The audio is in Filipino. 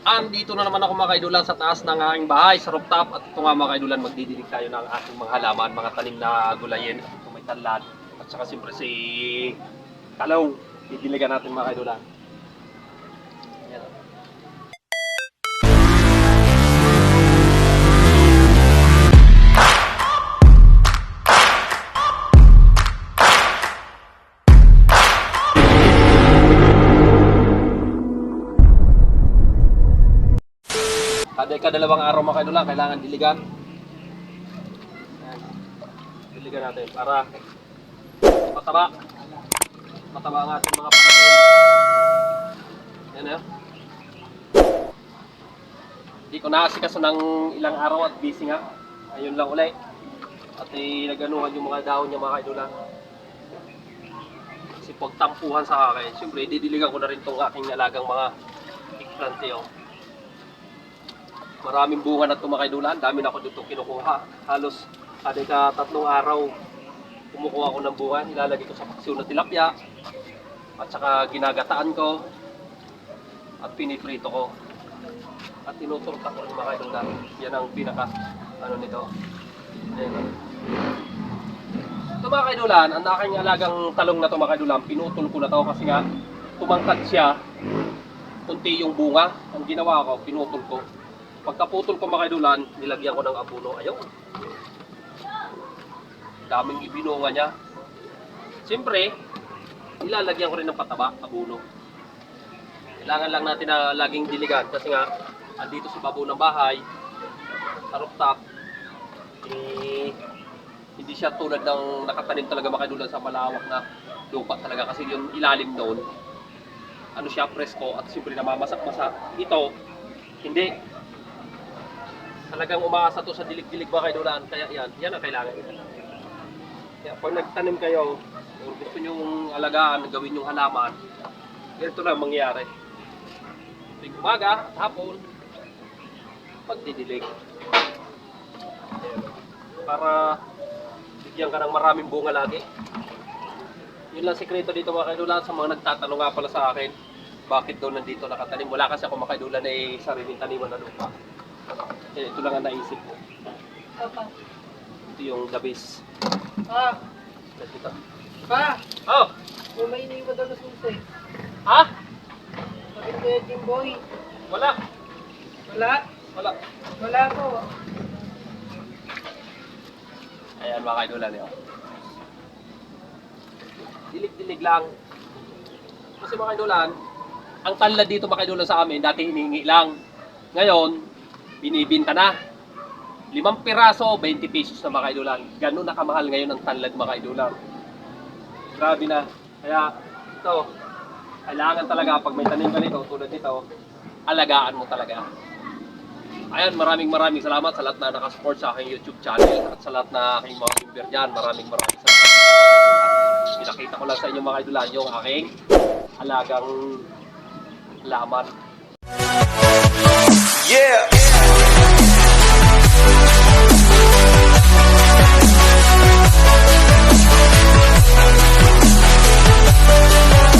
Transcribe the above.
Andito na naman ako mga kaidulan sa taas ng aking bahay, sa rooftop. At ito nga mga kaidulan, magdidilig tayo ng ating mga halaman, mga tanim na gulayin. At ito may tanlad. At saka siyempre si Talong. Didiligan natin mga kaidulan. Kada kadalawang araw mga kaidulan, kailangan diligan. Ayan. Diligan natin para mataba. Mataba ang ating mga pananim. Yan na. Hindi ko naasikaso ng ilang araw at busy nga. Ayun lang ulit. At eh, naganuhan yung mga dahon niya mga kaidulan. Kasi pagtampuhan sa akin, siyempre didiligan ko na rin tong aking alagang mga eggplant eh, oh. Maraming bunga na tumakaidulan, dami na ako dito kinukuha. Halos kada ka tatlong araw kumukuha ako ng bunga, nilalagay ko sa paksiw na tilapia at saka ginagataan ko at piniprito ko at tinuturta ko rin mga kaidulan. Yan ang pinaka ano nito. Ayan. Ito mga kaidulan, ang aking alagang talong na ito mga kaidulan, pinutol ko na to kasi nga tumangkad siya kunti yung bunga. Ang ginawa ko, pinutol ko. Pagkaputol ko mga kaidulan, nilagyan ko ng abuno. Ayaw. Daming ibinunga niya. Siyempre, nilalagyan ko rin ng pataba, abuno. Kailangan lang natin na laging diligan kasi nga, andito sa babo ng bahay, sa rooftop, eh, hindi siya tulad ng nakatanim talaga mga kaidulan sa malawak na lupa talaga kasi yung ilalim doon, ano siya, presko at siyempre namamasak-masak. Ito, hindi. Talagang umaasa to sa dilig-dilig ba kayo dulaan. Kaya yan, yan ang kailangan. Kaya pag nagtanim kayo, o gusto nyong alagaan, gawin yung halaman, ganito lang mangyayari. Tuwing umaga, hapon, pagdidilig. Para bigyan ka ng maraming bunga lagi. Yun lang sikreto dito mga kaidulan sa mga nagtatanong nga pala sa akin bakit daw nandito nakatanim. Wala kasi ako mga kaidulan ay sariling taniman na lupa. Kaya ito lang ang naisip ko. Papa. Ito yung the base. Pa! Dito. Pa! Oh! Kung may iniwan daw na susi. Ha? Sabi ko yung Jimboy. Wala. Wala. Wala. Wala po. Ayan mga kaidulan yun. Dilig-dilig lang. Kasi mga kaidulan, ang tanlad dito mga kaidulan sa amin, dati hinihingi lang. Ngayon, binibinta na. Limang piraso, 20 pesos na mga kaidulan. Ganun na kamahal ngayon ang tanlad mga kaidulan. Grabe na. Kaya, ito, kailangan talaga pag may tanim ka nito, tulad nito, alagaan mo talaga. Ayan, maraming maraming salamat sa lahat na nakasupport sa aking YouTube channel at sa lahat na aking mga member dyan. Maraming maraming salamat. Pinakita ko lang sa inyo mga idolan yung aking alagang laman.